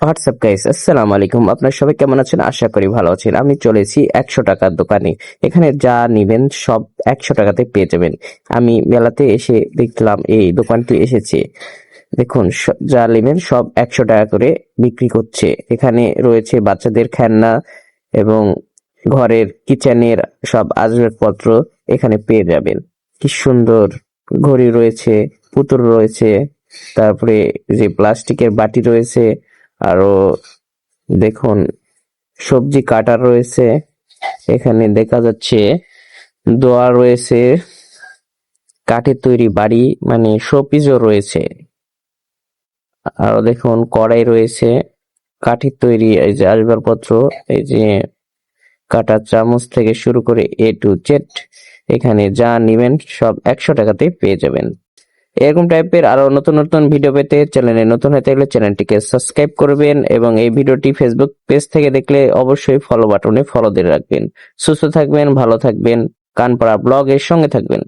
WhatsApp guys আসসালামু আলাইকুম আপনার সবাই কেমন আছেন? আশা করি ভালো আছেন। আমি চলেছি একশো টাকার দোকানে। এখানে যা নিবেন, সব একশো টাকাতে পেয়ে যাবেন। আমি মেলাতে এসে দেখলাম, এই দোকানটি এসেছে। দেখুন যা নেবেন, সব একশো টাকা করে বিক্রি করছে। এখানে রয়েছে বাচ্চাদের খেলনা এবং ঘরের কিচেনের সব আসবাবপত্র এখানে পেয়ে যাবেন। কি সুন্দর ঘড়ি রয়েছে, পুতুল রয়েছে, তারপরে যে প্লাস্টিকের বাটি রয়েছে আরও দেখুন, সবজি কাটার রয়েছে। এখানে দেখা যাচ্ছে দোয়া রয়েছে, কাঠের তৈরি বাড়ি মানে শোপিসও রয়েছে। আরও দেখুন, কড়াই রয়েছে, কাঠের তৈরি, এই যে আসবাবপত্র, এই যে কাটা চামচ থেকে শুরু করে এ টু জেড এখানে যা নিবেন সব একশো টাকাতে পেয়ে যাবেন। এরকম টাইপের আরও নতুন নতুন ভিডিও পেতে চ্যানেলে নতুন হয়ে থাকলে চ্যানেলটিকে সাবস্ক্রাইব করবেন এবং এই ভিডিওটি ফেসবুক পেজ থেকে দেখলে অবশ্যই ফলো বাটনে ফলো দিয়ে রাখবেন। সুস্থ থাকবেন, ভালো থাকবেন। কানপাড়া ব্লগ এর সঙ্গে থাকবেন।